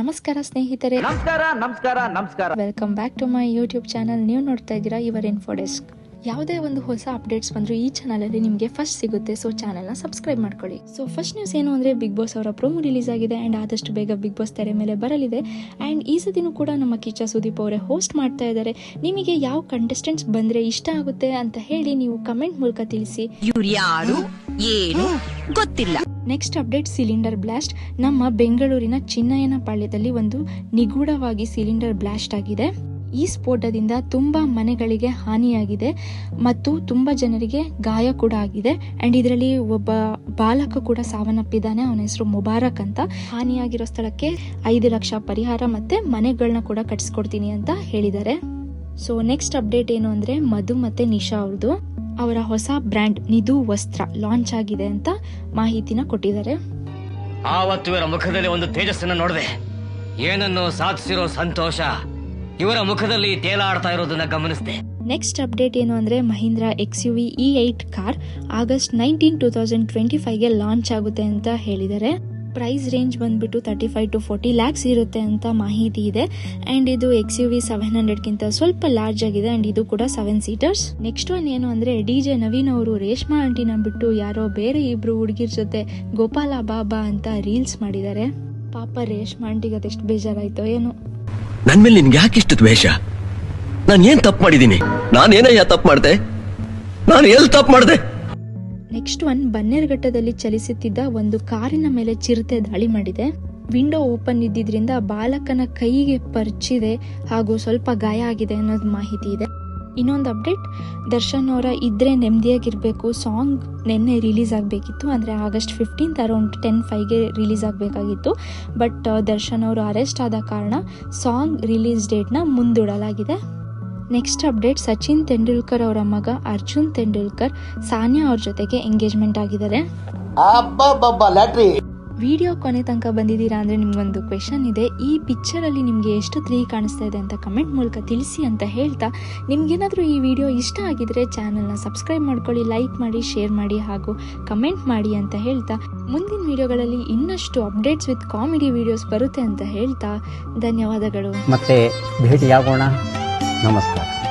ನಮಸ್ಕಾರ ಸ್ನೇಹಿತರೆ. ನಮಸ್ಕಾರ ನಮಸ್ಕಾರ ನಮಸ್ಕಾರ. Welcome back to my YouTube channel ನೀವು ನೋಡ್ತಾ ಇದ್ದೀರಾ ಇವರ್ ಇನ್ಫೋಡೆಸ್ಕ್ ಯಾವುದೇ ಒಂದು ಹೊಸ ಅಪ್ಡೇಟ್ಸ್ ಬಂದರೂ ಈ ಚಾನಲಲ್ಲಿ ನಿಮಗೆ ಫಸ್ಟ್ ಸಿಗುತ್ತೆ ಸೊ ಚಾನಲ್ನ ಸಬ್ಸ್ಕ್ರೈಬ್ ಮಾಡ್ಕೊಳ್ಳಿ. ಸೊ ಫಸ್ಟ್ ನ್ಯೂಸ್ ಏನು ಅಂದರೆ ಬಿಗ್ ಬಾಸ್ ಅವರ ಪ್ರೋಮೋ ರಿಲೀಸ್ ಆಗಿದೆ ಆ್ಯಂಡ್ ಆದಷ್ಟು ಬೇಗ ಬಿಗ್ ಬಾಸ್ ತೆರೆ ಮೇಲೆ ಬರಲಿದೆ. ಆ್ಯಂಡ್ ಈ ಸತಿನೂ ಕೂಡ ನಮ್ಮ ಕಿಚ್ಚ ಸುದೀಪ್ ಅವರೇ ಹೋಸ್ಟ್ ಮಾಡ್ತಾ ಇದ್ದಾರೆ. ನಿಮಗೆ ಯಾವ ಕಂಟೆಸ್ಟೆಂಟ್ಸ್ ಬಂದರೆ ಇಷ್ಟ ಆಗುತ್ತೆ ಅಂತ ಹೇಳಿ ನೀವು ಕಮೆಂಟ್ ಮೂಲಕ ತಿಳಿಸಿ. ಇವ್ರು ಯಾರು? ಏನು? ಗೊತ್ತಿಲ್ಲ. ನೆಕ್ಸ್ಟ್ ಅಪ್ಡೇಟ್ ಸಿಲಿಂಡರ್ ಬ್ಲಾಸ್ಟ್ ನಮ್ಮ ಬೆಂಗಳೂರಿನ ಚಿನ್ನಯ್ಯನ ಪಾಳ್ಯದಲ್ಲಿ ಒಂದು ನಿಗೂಢವಾಗಿ ಸಿಲಿಂಡರ್ ಬ್ಲಾಸ್ಟ್ ಆಗಿದೆ. ಈ ಸ್ಫೋಟದಿಂದ ತುಂಬ ಮನೆಗಳಿಗೆ ಹಾನಿಯಾಗಿದೆ ಮತ್ತು ತುಂಬ ಜನರಿಗೆ ಗಾಯ ಕೂಡ ಆಗಿದೆ. ಅಂಡ್ ಇದರಲ್ಲಿ ಒಬ್ಬ ಬಾಲಕ ಕೂಡ ಸಾವನ್ನಪ್ಪಿದ್ದಾನೆ. ಅವನ ಹೆಸರು ಮುಬಾರಕ್ ಅಂತ. ಹಾನಿಯಾಗಿರೋ ಸ್ಥಳಕ್ಕೆ ಐದು ಲಕ್ಷ ಪರಿಹಾರ ಮತ್ತೆ ಮನೆಗಳನ್ನ ಕೂಡ ಕಟ್ಸ್ಕೊಡ್ತೀನಿ ಅಂತ ಹೇಳಿದ್ದಾರೆ. ಸೊ ನೆಕ್ಸ್ಟ್ ಅಪ್ಡೇಟ್ ಏನು ಅಂದ್ರೆ ಮಧು ಮತ್ತೆ ನಿಶಾ ಅವ್ರದ್ದು ಅವರ ಹೊಸ ಬ್ರ್ಯಾಂಡ್ ನಿಧು ವಸ್ತ್ರ ಲಾಂಚ್ ಆಗಿದೆ ಅಂತ ಮಾಹಿತಿನ ಕೊಟ್ಟಿದ್ದಾರೆ. ಆವತ್ತು ಇವರ ಮುಖದಲ್ಲಿ ಒಂದು ತೇಜಸ್ಸನ್ನು ನೋಡಿದೆ. ಏನನ್ನು ಸಾಧಿಸಿರೋ ಸಂತೋಷ ಇವರ ಮುಖದಲ್ಲಿ ತೇಲಾಡ್ತಾ ಇರೋದನ್ನ ಗಮನಿಸಿದೆ. ನೆಕ್ಸ್ಟ್ ಅಪ್ಡೇಟ್ ಏನು ಅಂದ್ರೆ Mahindra X U V E eight car August nineteen two thousand twenty ಫೈವ್ಗೆ launch ಆಗುತ್ತೆ ಅಂತ ಹೇಳಿದ್ದಾರೆ. ಪ್ರೈಸ್ ರೇಂಜ್ ಬಂದ್ಬಿಟ್ಟು thirty five to forty lakhs ಇರುತ್ತೆ ಅಂತ ಮಾಹಿತಿ ಇದೆ. ಆ್ಯಂಡ್ ಇದು ಎಕ್ಸ್ ಯು ವಿ ಸೆವೆನ್ ಹಂಡ್ರೆಡ್ಗಿಂತ ಸ್ವಲ್ಪ ಲಾರ್ಜ್ ಆಗಿದೆ. ಆ್ಯಂಡ್ ಇದು ಕೂಡ ಸೆವೆನ್ ಸೀಟರ್ಸ್ ನೆಕ್ಸ್ಟ್ ಒನ್ ಏನು ಅಂದರೆ ಡಿ ಜೆ ನವೀನ್ ಅವರು ರೇಷ್ಮಾ ಆಂಟಿನ ಬಿಟ್ಟು ಯಾರೋ ಬೇರೆ ಇಬ್ರು ಹುಡುಗಿರ ಜೊತೆ ಗೋಪಾಲ ಬಾಬಾ ಅಂತ ರೀಲ್ಸ್ ಮಾಡಿದ್ದಾರೆ. ಪಾಪ ರೇಷ್ಮಾ ಆಂಟಿಗೆ ಅದೆಷ್ಟು ಬೇಜಾರಾಯ್ತೋ ಏನು. ನನ್ನ ಮೇಲೆ ನಿನ್ಗೆ ಇಷ್ಟು ದ್ವೇಷ? ನಾನು ಏನು ತಪ್ಪು ಮಾಡಿದ್ದೀನಿ? ನಾನೇನಯ್ಯ ತಪ್ಪು ಮಾಡ್ದೆ? ನಾನು ಎಲ್ಲಿ ತಪ್ಪು ಮಾಡ್ದೆ? ನೆಕ್ಸ್ಟ್ ಒನ್ ಬನ್ನೇರುಘಟ್ಟದಲ್ಲಿ ಚಲಿಸುತ್ತಿದ್ದ ಒಂದು ಕಾರಿನ ಮೇಲೆ ಚಿರತೆ ದಾಳಿ ಮಾಡಿದೆ. ವಿಂಡೋ ಓಪನ್ ಇದ್ದಿದ್ರಿಂದ ಬಾಲಕನ ಕೈಗೆ ಪರ್ಚಿದೆ ಹಾಗೂ ಸ್ವಲ್ಪ ಗಾಯ ಆಗಿದೆ ಅನ್ನೋದು ಮಾಹಿತಿ ಇದೆ. ಇನ್ನೊಂದು ಅಪ್ಡೇಟ್, ದರ್ಶನ್ ಅವರ ಇದ್ರೆ ನೆಮ್ಮದಿಯಾಗಿರ್ಬೇಕು, ಸಾಂಗ್ ನಿನ್ನೆ ರಿಲೀಸ್ ಆಗಬೇಕಿತ್ತು, ಅಂದರೆ ಆಗಸ್ಟ್ ಫಿಫ್ಟೀನ್ತ್ ಅರೌಂಡ್ ಟೆನ್ ಫೈವ್ಗೆ ರಿಲೀಸ್ ಆಗಬೇಕಾಗಿತ್ತು. ಬಟ್, ದರ್ಶನ್ ಅವರು ಅರೆಸ್ಟ್ ಆದ ಕಾರಣ ಸಾಂಗ್ ರಿಲೀಸ್ ಡೇಟ್ನ ಮುಂದೂಡಲಾಗಿದೆ. ನೆಕ್ಸ್ಟ್ ಅಪ್ಡೇಟ್ ಸಚಿನ್ ತೆಂಡೂಲ್ಕರ್ ಅವರ ಮಗ ಅರ್ಜುನ್ ತೆಂಡೂಲ್ಕರ್ ಸಾನಿಯಾ ಅವ್ರ ಜೊತೆಗೆ ಎಂಗೇಜ್ಮೆಂಟ್ ಆಗಿದ್ದಾರೆ. ವಿಡಿಯೋ ಕೊನೆ ತನಕ ಬಂದಿದ್ದೀರಾ ಅಂದರೆ ನಿಮ್ಗೊಂದು ಕ್ವೆಶನ್ ಇದೆ. ಈ ಪಿಕ್ಚರಲ್ಲಿ ನಿಮಗೆ ಎಷ್ಟು ತ್ರೀ ಕಾಣಿಸ್ತಾ ಇದೆ ಅಂತ ಕಮೆಂಟ್ ಮೂಲಕ ತಿಳಿಸಿ ಅಂತ ಹೇಳ್ತಾ ನಿಮ್ಗೇನಾದರೂ ಈ ವಿಡಿಯೋ ಇಷ್ಟ ಆಗಿದ್ರೆ ಚಾನಲ್ನ ಸಬ್ಸ್ಕ್ರೈಬ್ ಮಾಡ್ಕೊಳ್ಳಿ ಲೈಕ್ ಮಾಡಿ ಶೇರ್ ಮಾಡಿ ಹಾಗೂ ಕಮೆಂಟ್ ಮಾಡಿ ಅಂತ ಹೇಳ್ತಾ ಮುಂದಿನ ವಿಡಿಯೋಗಳಲ್ಲಿ ಇನ್ನಷ್ಟು ಅಪ್ಡೇಟ್ಸ್ ವಿತ್ ಕಾಮಿಡಿ ವಿಡಿಯೋಸ್ ಬರುತ್ತೆ ಅಂತ ಹೇಳ್ತಾ ಧನ್ಯವಾದಗಳು. ಮತ್ತೆ ಭೇಟಿಯಾಗೋಣ. नमस्कार